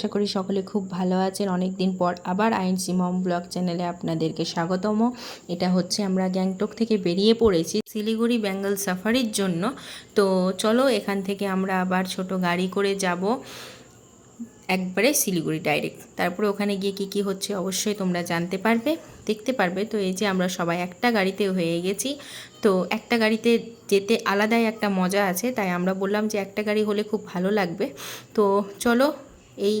আশা করি সকলে খুব ভালো আছেন। অনেক দিন পর আবার আইনসি মম ব্লগ চ্যানেলে আপনাদেরকে স্বাগতম। এটা হচ্ছে আমরা গ্যাংটক থেকে বেরিয়ে পড়েছি শিলিগুড়ি বেঙ্গল সাফারির জন্য। তো চলো এখান থেকে আমরা আবার ছোট গাড়ি করে যাব একবারে শিলিগুড়ি ডাইরেক্ট। তারপরে ওখানে গিয়ে কী কী হচ্ছে অবশ্যই তোমরা জানতে পারবে, দেখতে পারবে। তো এই যে আমরা সবাই একটা গাড়িতে হয়ে গেছি। তো একটা গাড়িতে যেতে আলাদাই একটা মজা আছে। তাই আমরা বললাম যে একটা গাড়ি হলে খুব ভালো লাগবে। তো চলো এই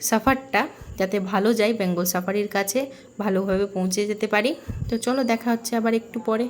সাফারটা যাতে ভালো যায় বেঙ্গল সাফারির কাছে, ভালোভাবে পৌঁছে যেতে পারি। তো চলো দেখা হচ্ছে আবার একটু পরে।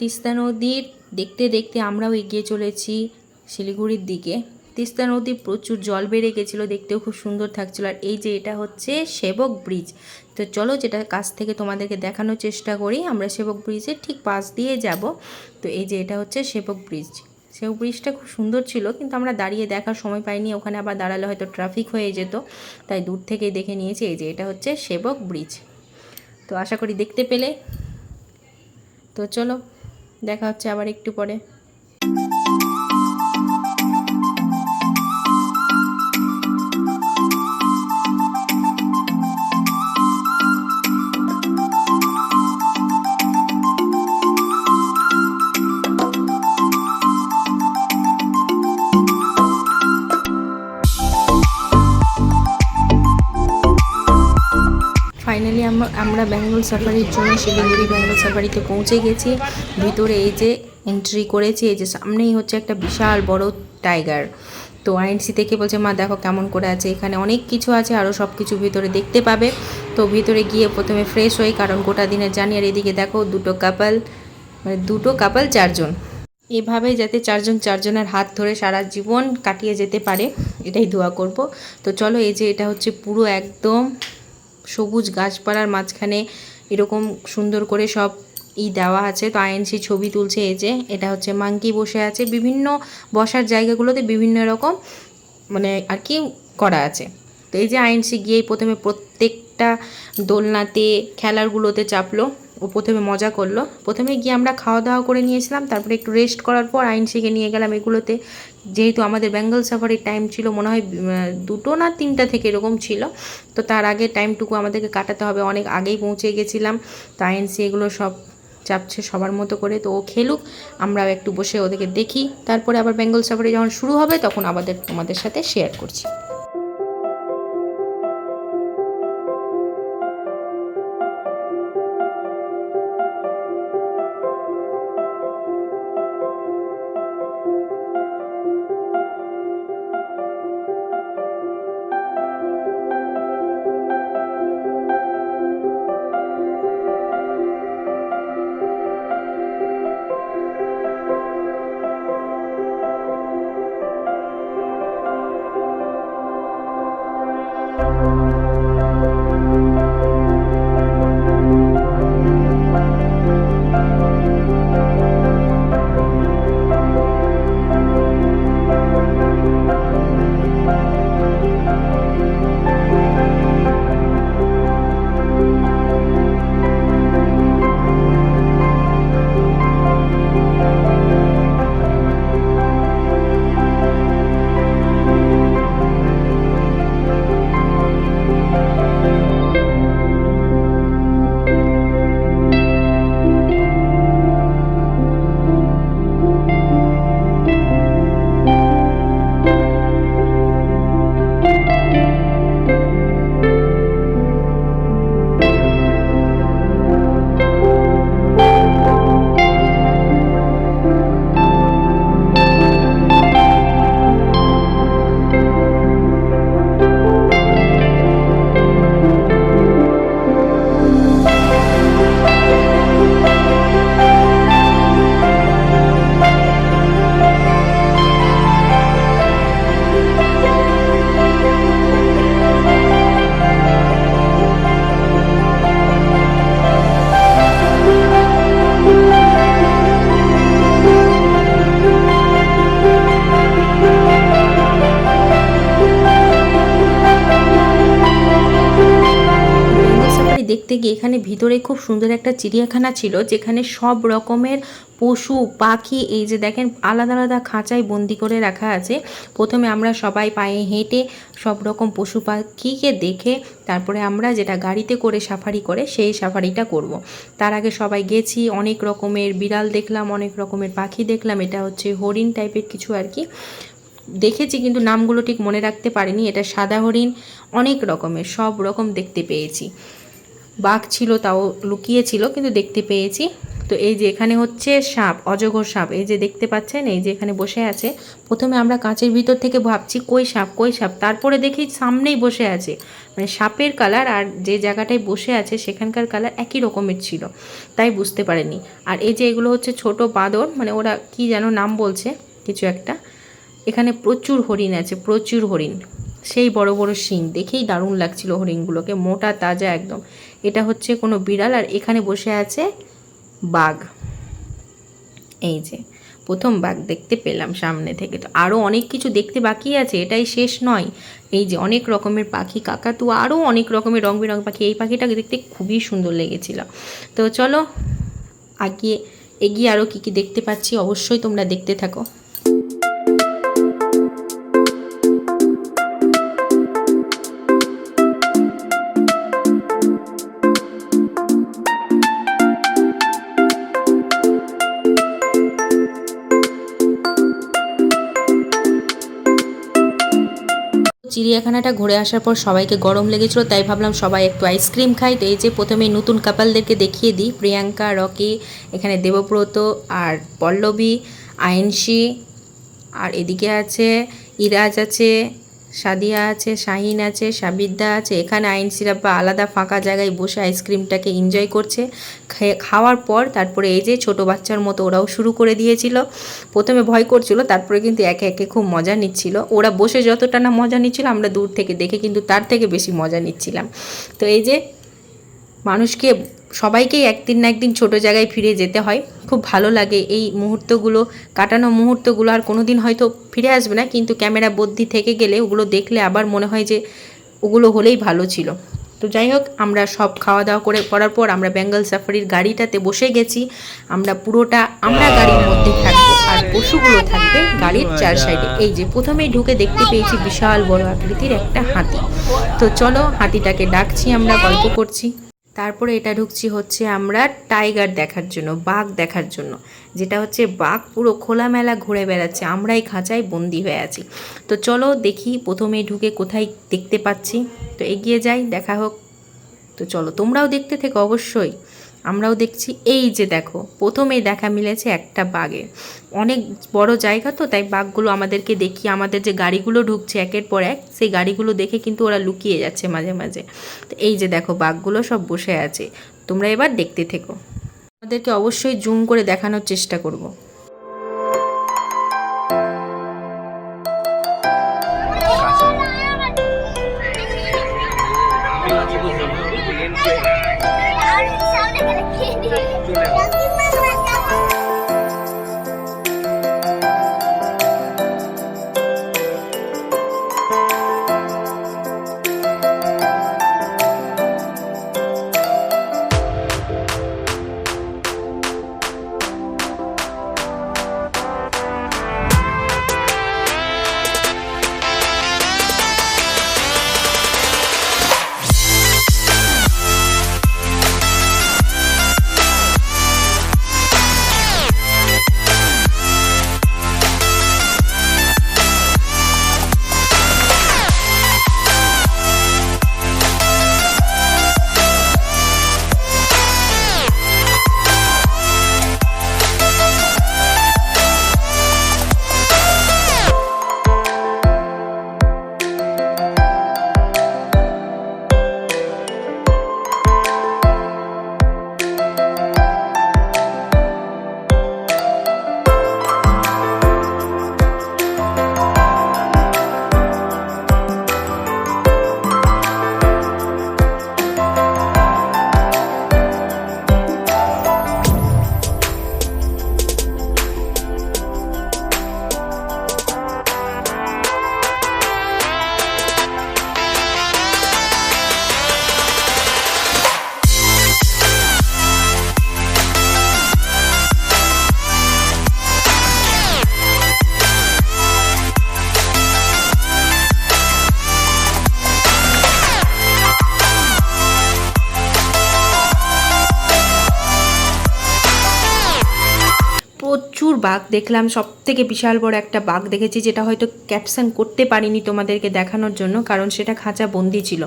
তিস্তা নদীর দেখতে দেখতে আমরাও এগিয়ে চলেছি শিলিগুড়ির দিকে। তিস্তা নদী প্রচুর জল বেড়ে গেছিল, দেখতেও খুব সুন্দর থাকছিল। আর এই যে এটা হচ্ছে সেবক ব্রিজ। তো চলো যেটা কাছ থেকে তোমাদেরকে দেখানোর চেষ্টা করি, আমরা সেবক ব্রিজের ঠিক পাশ দিয়ে যাব। তো এই যে এটা হচ্ছে সেবক ব্রিজ। সেবক ব্রিজটা খুব সুন্দর ছিল, কিন্তু আমরা দাঁড়িয়ে দেখার সময় পাইনি, ওখানে আবার দাঁড়ালে হয়তো ট্রাফিক হয়ে যেত। তাই দূর থেকেই দেখে নিয়েছি, এই যে এটা হচ্ছে সেবক ব্রিজ। তো আশা করি দেখতে পেলে। তো চলো দেখা হচ্ছে আবার একটু পরে। আমরা বেঙ্গল সাফারির জন্য শিলিগুড়ি বেঙ্গল সাফারিতে পৌঁছে গেছি। ভিতরে এই যে এন্ট্রি করেছি, এই যে সামনেই হচ্ছে একটা বিশাল বড় টাইগার তো আইনসি থেকে বলছে, মা, দেখো কেমন করে আছে। এখানে অনেক কিছু আছে আরও সব কিছু ভিতরে দেখতে পাবে। তো ভিতরে গিয়ে প্রথমে ফ্রেশ হই, কারণ গোটা দিনের জানি আর এদিকে দেখো, দুটো কাপাল মানে দুটো কাপাল চারজন। এভাবে যাতে চারজন চারজনের হাত ধরে সারা জীবন কাটিয়ে যেতে পারে, এটাই দোয়া করব। তো চলো, এই যে এটা হচ্ছে পুরো একদম সবুজ গাছপালার মাঝখানে এরকম সুন্দর করে সব ই দেওয়া আছে। তো আইএনসি ছবি তুলছে এই যে, এটা হচ্ছে মাঙ্কি বসে আছে। বিভিন্ন বসার জায়গাগুলোতে বিভিন্ন রকম মানে আর কি করা আছে। তো এই যে আইএনসি গিয়েই প্রথমে প্রত্যেকটা দোলনাতে খেলারগুলোতে চাপলো। ও প্রথমে মজা করল। প্রথমে গিয়ে আমরা খাওয়া দাওয়া করে নিয়েছিলাম, তারপরে একটু রেস্ট করার পর আইন শিখে নিয়ে গেলাম এগুলোতে। যেহেতু আমাদের বেঙ্গল সাফারির টাইম ছিল, মনে হয় দুটো না তিনটা থেকে এরকম ছিল। তো তার আগে টাইমটুকু আমাদেরকে কাটাতে হবে, অনেক আগেই পৌঁছে গেছিলাম। তো আইনসি এগুলো সব চাপছে সবার মতো করে। তো ও খেলুক, আমরাও একটু বসে ওদেরকে দেখি। তারপরে আবার বেঙ্গল সাফারি যখন শুরু হবে, তখন আমাদের, তোমাদের সাথে শেয়ার করছি। গিয়ে এখানে ভিতরে খুব সুন্দর একটা চিড়িয়াখানা ছিল, যেখানে সব রকমের পশু, পাখি, এই যে দেখেন আলাদা আলাদা খাঁচায় বন্দি করে রাখা আছে। প্রথমে আমরা সবাই পায়ে হেঁটে সব রকম পশু পাখিকে দেখে তারপরে আমরা যেটা গাড়িতে করে সাফারি করে সেই সাফারিটা করব। তার আগে সবাই গেছি, অনেক রকমের বিড়াল দেখলাম, অনেক রকমের পাখি দেখলাম, এটা হচ্ছে হরিণ টাইপের কিছু আর কি। দেখেছি কিন্তু নামগুলো ঠিক মনে রাখতে পারিনি, এটা সাদা হরিণ, অনেক রকমের, সব রকম দেখতে পেয়েছি। বাঘ ছিল, তাও লুকিয়ে ছিল কিন্তু দেখতে পেয়েছি। তো এই যে এখানে হচ্ছে সাপ, অজগর সাপ, এই যে দেখতে পাচ্ছেন, এই যে এখানে বসে আছে। প্রথমে আমরা কাঁচের ভিতর থেকে ভাবছি, কই সাপ কই সাপ? তারপরে দেখি সামনেই বসে আছে। মানে সাপের কালার আর যে জায়গাটায় বসে আছে, সেখানকার কালার একই রকমের ছিল। তাই বুঝতে পারেনি। আর এই যে এগুলো হচ্ছে ছোট বাঁদর মানে ওরা কি যেন নাম বলছে, কিছু একটা। এখানে প্রচুর হরিণ আছে, প্রচুর হরিণ। সেই বড় বড় শিং, দেখেই দারুণ লাগছিল হরিণগুলোকে, মোটা, তাজা একদম। এটা হচ্ছে কোনো বিড়াল আর এখানে বসে আছে বাঘ। এই যে, প্রথম বাঘ দেখতে পেলাম সামনে থেকে। তো আরও অনেক কিছু দেখতে বাকি আছে, এটাই শেষ নয়। এই যে অনেক রকমের পাখি, কাকাতু আরও অনেক রকমের রং বেরং পাখি, এই পাখিটাকে দেখতে খুবই সুন্দর লেগেছিল। তো চলো আগিয়ে এগিয়ে আরও কী কী দেখতে পাচ্ছি, অবশ্যই তোমরা দেখতে থাকো। চিড়িয়াখানাটা ঘুরে আসার পর সবাইকে গরম লেগেছিল, তাই ভাবলাম সবাই একটু আইসক্রিম খাই। তো এই যে প্রথমে নতুন কাপালদেরকে দেখিয়ে দিই, প্রিয়াঙ্কা, রকি, এখানে দেবব্রত আর পল্লবী, আইনশি, আর এদিকে আছে, ইরাজ আছে সাদিয়া আছে, শাহিন আছে, সাবিদ্দা আছে, এখানে আইন সিরাপ্পা আলাদা ফাঁকা জায়গায় বসে আইসক্রিমটাকে এনজয় করছে। খাওয়ার পর তারপরে এই যে ছোট বাচ্চার মতো ওরাও শুরু করে দিয়েছিল। প্রথমে ভয় করছিল, তারপরে কিন্তু একে একে খুব মজা নিচ্ছিল। ওরা বসে যতটা না মজা নিচ্ছিল, আমরা দূর থেকে দেখে কিন্তু তার থেকে বেশি মজা নিচ্ছিলাম। তো এই যে মানুষকে সবাইকেই একদিন না একদিন ছোট জায়গায় ফিরে যেতে হয়। খুব ভালো লাগে এই মুহূর্তগুলো, কাটানো মুহূর্তগুলো, আর কোনো দিন হয়তো ফিরে আসবে না, কিন্তু ক্যামেরা বদ্যি থেকে গেলে ওগুলো দেখলে আবার মনে হয় যে ওগুলো হলেই ভালো ছিল। তো যাই হোক, আমরা সব খাওয়া দাওয়া করে করার পর আমরা বেঙ্গল সাফারির গাড়িটাতে বসে গেছি। আমরা পুরোটা আমরা গাড়ির মধ্যে থাকব, আর পশুগুলো থাকবে গাড়ির চার সাইডে। এই যে প্রথমেই ঢুকে দেখতে পেয়েছি বিশাল বড় আকৃতির একটা হাতি। তো চলো হাতিটাকে ডাকছি, আমরা গল্প করছি। তারপরে এটা ঢুকছি হচ্ছে আমরা টাইগার দেখার জন্য, বাঘ দেখার জন্য। যেটা হচ্ছে বাঘ পুরো খোলামেলা ঘুরে বেড়াচ্ছে, আমরাই খাঁচায় বন্দি হয়ে আছি। তো চলো দেখি প্রথমে ঢুকে কোথায় দেখতে পাচ্ছি। তো এগিয়ে যাই, দেখা হোক। তো চলো তোমরাও দেখতে থেকে অবশ্যই। আমরাও দেখছি, এই যে দেখো, প্রথমেই দেখা মিলেছে একটা বাঘে। অনেক বড় জায়গা তো, তাই বাঘগুলো আমাদেরকে দেখি, আমাদের যে গাড়িগুলো ঢুকছে একের পর এক, সেই গাড়িগুলো দেখে কিন্তু ওরা লুকিয়ে যাচ্ছে মাঝে মাঝে। তো এই যে দেখো, বাঘগুলো সব বসে আছে। তোমরা এবার দেখতে থেকো। আমাদেরকে অবশ্যই জুম করে দেখানোর চেষ্টা করব। বাঘ দেখলাম সব থেকে বিশাল বড় একটা বাঘ দেখেছি যেটা হয়তো ক্যাপশন করতে পারিনি তোমাদেরকে দেখানোর জন্য কারণ সেটা খাঁচা বন্দি ছিল।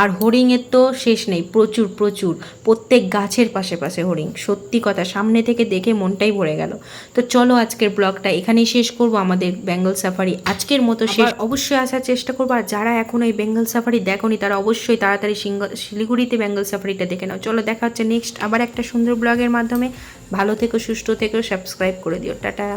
আর হরিণের তো শেষ নেই প্রচুর প্রচুর। প্রত্যেক গাছের পাশে পাশে হরিণ সত্যি কথা সামনে থেকে দেখে মনটাই ভরে গেল। তো চলো আজকের ব্লগটা এখানেই শেষ করব আমাদের বেঙ্গল সাফারি আজকের মতো শেষ। অবশ্যই আসার চেষ্টা করব আর যারা এখন এই বেঙ্গল সাফারি দেখোনি তারা অবশ্যই তাড়াতাড়ি শিলিগুড়িতে বেঙ্গল সাফারিটা দেখে নাও। চলো দেখা হচ্ছে নেক্সট আবার একটা সুন্দর ব্লগের মাধ্যমে। ভালো থেকো সুস্থ থেকো সাবস্ক্রাইব করে দিও। টাটা।